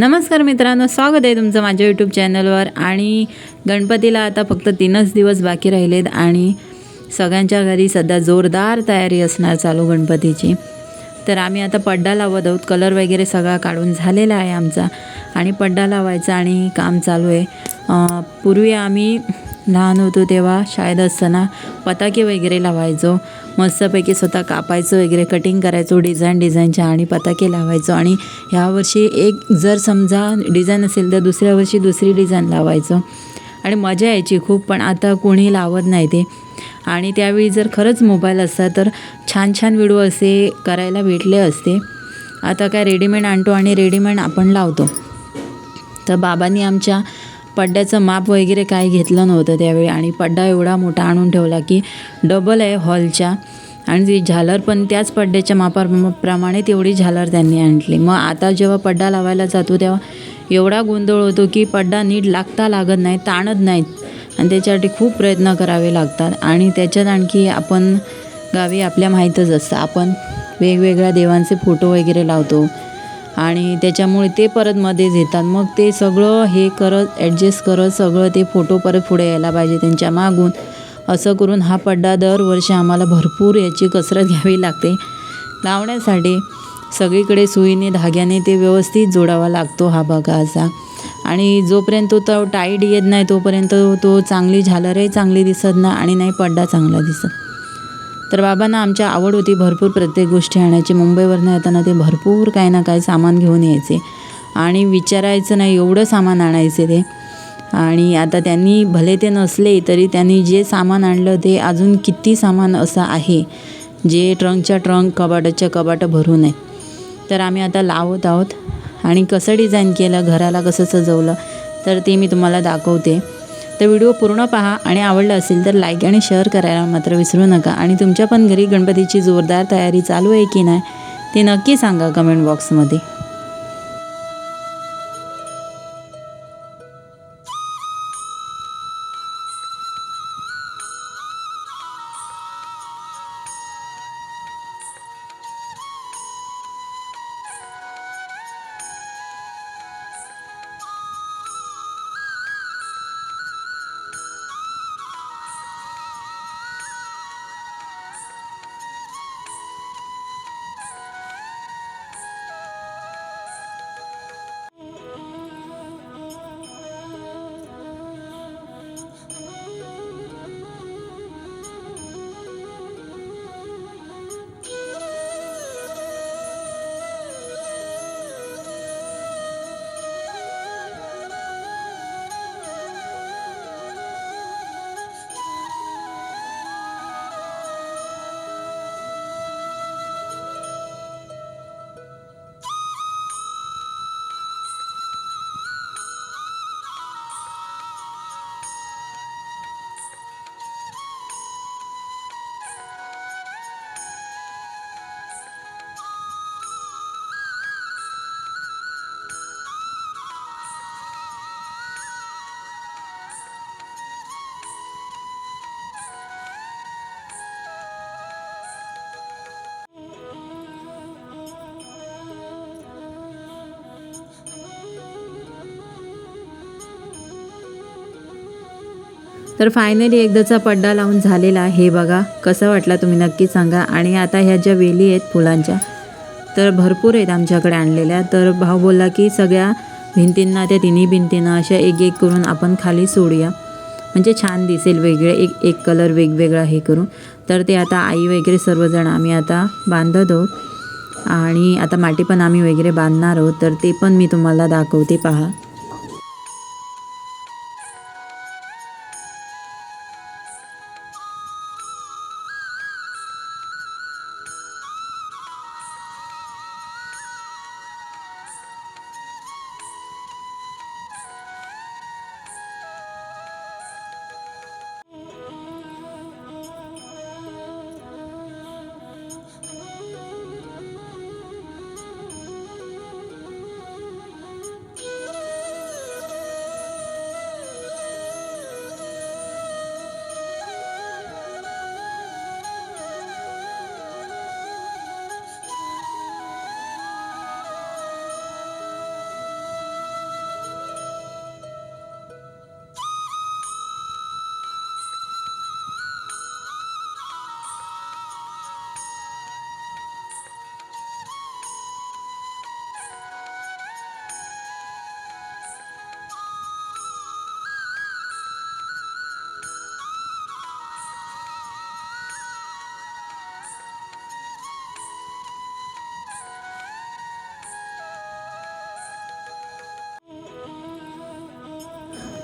नमस्कार मित्रांनो स्वागत आहे तुमचं माझ्या यूट्यूब चॅनलवर आणि गणपतीला आता फक्त तीनच दिवस बाकी राहिलेत आणि सगळ्यांच्या घरी सध्या जोरदार तयारी असणार चालू गणपतीची. तर आम्ही आता पड्डा लावत आहोत. कलर वगैरे सगळा काढून झालेला आहे आमचा. आणि पड्डा लावायचा आणि काम चालू आहे. पूर्वी आम्ही लहान होतो तेव्हा शाळेत असताना पताके वगैरे लावायचो. मस्तपैकी स्वतः कापायचं वगैरे कटिंग करायचो डिझाईन डिझाईनच्या आणि पताके लावायचो. आणि ह्या वर्षी एक जर समजा डिझाईन असेल तर दुसऱ्या वर्षी दुसरी डिझाईन लावायचो. आणि मजा यायची खूप पण आता कोणी लावत नाही ते. आणि त्यावेळी जर खरंच मोबाईल असता तर छान छान व्हिडिओ असे करायला भेटले असते. आता काय रेडीमेड आणतो आणि रेडीमेड आपण लावतो. तर बाबांनी आमच्या पड्ड्याचं माप वगैरे काही घेतलं नव्हतं त्यावेळी आणि पड्डा एवढा मोठा आणून ठेवला की डबल आहे हॉलच्या आणि ती झालर पण त्याच पड्ड्याच्या मापाप्रमाणे तेवढी झालर त्यांनी आणली. मग आता जेव्हा पड्डा लावायला जातो तेव्हा एवढा गोंधळ होतो की पड्डा नीट लागता लागत नाही ताणत नाहीत. आणि त्याच्यासाठी खूप प्रयत्न करावे लागतात. आणि त्याच्यात आणखी आपण गावी आपल्या माहीतच असतं. आपण वेगवेगळ्या देवांचे फोटो वगैरे लावतो. आणि त्याच्यामुळे ते परत मध्येच येतात. मग ते सगळं हे करत ॲडजस्ट करत सगळं ते फोटो परत पुढे यायला पाहिजे त्यांच्या मागून. असं करून हा पड्डा दरवर्षी आम्हाला भरपूर याची कसरत घ्यावी लागते. लावण्यासाठी सगळीकडे सुईने धाग्याने ते व्यवस्थित जोडावा लागतो हा बघा असा. आणि जोपर्यंत तो टाईट येत नाही तोपर्यंत तो चांगली झालरही चांगली दिसत ना आणि नाही पड्डा चांगला दिसत. तर बाबांना आमच्या आवड होती भरपूर प्रत्येक गोष्टी आणायची. मुंबईवरनं येताना ते भरपूर काही ना काही सामान घेऊन यायचे. आणि विचारायचं नाही एवढं सामान आणायचे ते. आणि आता त्यांनी भले ते नसले तरी त्यांनी जे सामान आणलं ते अजून किती सामान असं आहे जे ट्रंकच्या ट्रंक कबाटाच्या कबाटं भरून आहे तर आम्ही आता लावत आहोत. आणि कसं डिझाईन केलं घराला कसं सजवलं तर ते मी तुम्हाला दाखवते. तर व्हिडिओ पूर्ण पहा आणि आवडलं असेल तर लाईक आणि शेअर करायला मात्र विसरू नका. आणि तुमच्या पण घरी गणपतीची जोरदार तयारी चालू आहे की नाही ते नक्की सांगा कमेंट बॉक्समध्ये. तर फायनली एकदाचा पड्डा लावून झालेला हे बघा कसं वाटला तुम्ही नक्की सांगा. आणि आता ह्या ज्या वेली आहेत फुलांच्या तर भरपूर आहेत आमच्याकडे आणलेल्या. तर भाऊ बोलला की सगळ्या भिंतींना त्या तिन्ही भिंतींना अशा एक एक करून आपण खाली सोडूया. म्हणजे छान दिसेल वेगळे एक एक कलर वेगवेगळा हे करून. तर ते आता आई वगैरे सर्वजण आम्ही आता बांधत आहोत. आणि आता माटी पण आम्ही वगैरे बांधणार आहोत. तर ते पण मी तुम्हाला दाखवते पहा.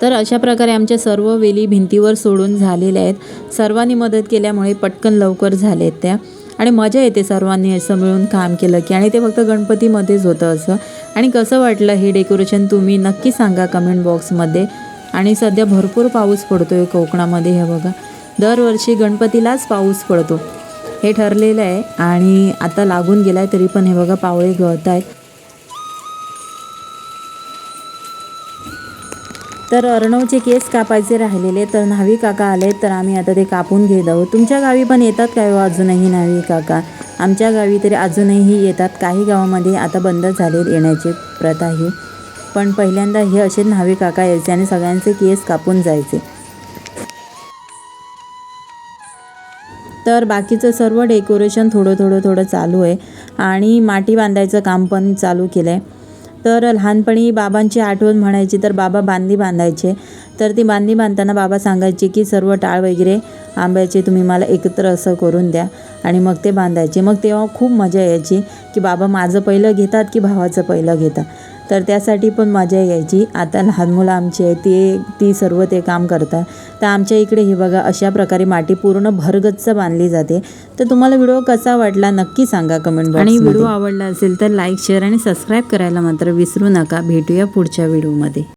तर अशा प्रकारे आमच्या सर्व वेली भिंतीवर सोडून झालेल्या आहेत. सर्वांनी मदत केल्यामुळे पटकन लवकर झालेत त्या. आणि मजा येते सर्वांनी असं मिळून काम केलं की. आणि ते फक्त गणपतीमध्येच होतं असं. आणि कसं वाटलं हे डेकोरेशन तुम्ही नक्की सांगा कमेंट बॉक्समध्ये. आणि सध्या भरपूर पाऊस पडतो आहे कोकणामध्ये हे बघा. दरवर्षी गणपतीलाच पाऊस पडतो. हे ठरलेलं आहे आणि आता लागून गेला आहे तरी पण हे बघा पावळे गळत आहेत तर अर्णवचे केस कापायचे राहिलेले तर न्हावी काका आले तर आम्ही आता ते कापून घेत आहोत. तुमच्या गावी पण येतात काय हो अजूनही न्हावी काका? आमच्या गावी तरी अजूनही येतात. काही गावामध्ये आता बंद झाले येण्याची प्रथा ही पण पहिल्यांदा हे असे न्हावी काका यायचे आणि सगळ्यांचे केस कापून जायचे. तर बाकीचं सर्व डेकोरेशन थोडं थोडं थोडं चालू आहे. आणि माटी बांधायचं काम पण चालू केलं आहे तर लहानपणी बाबांची आठवण म्हणायची तर बाबा बांधी बांधायचे. तर ती बांधी बांधताना बाबा सांगायचे की सर्व टाळ वगैरे आंब्याचे तुम्ही मला एकत्र असं करून द्या आणि मग ते बांधायचे. मग तेव्हा खूप मजा यायची की बाबा माझं पहिलं घेतात की भावाचं पहिलं घेतात. तर त्यासाठी पण मजा यायची. आता लहान मुलं आमची आहे ते ती सर्व ते काम करतात. तर आमच्या इकडे हे बघा अशा प्रकारे माती पूर्ण भरगच्च बांधली जाते. तर तुम्हाला व्हिडिओ कसा वाटला नक्की सांगा कमेंट बॉक्स आणि व्हिडिओ आवडला असेल तर लाईक शेअर आणि सबस्क्राईब करायला मात्र विसरू नका. भेटूया पुढच्या व्हिडिओमध्ये.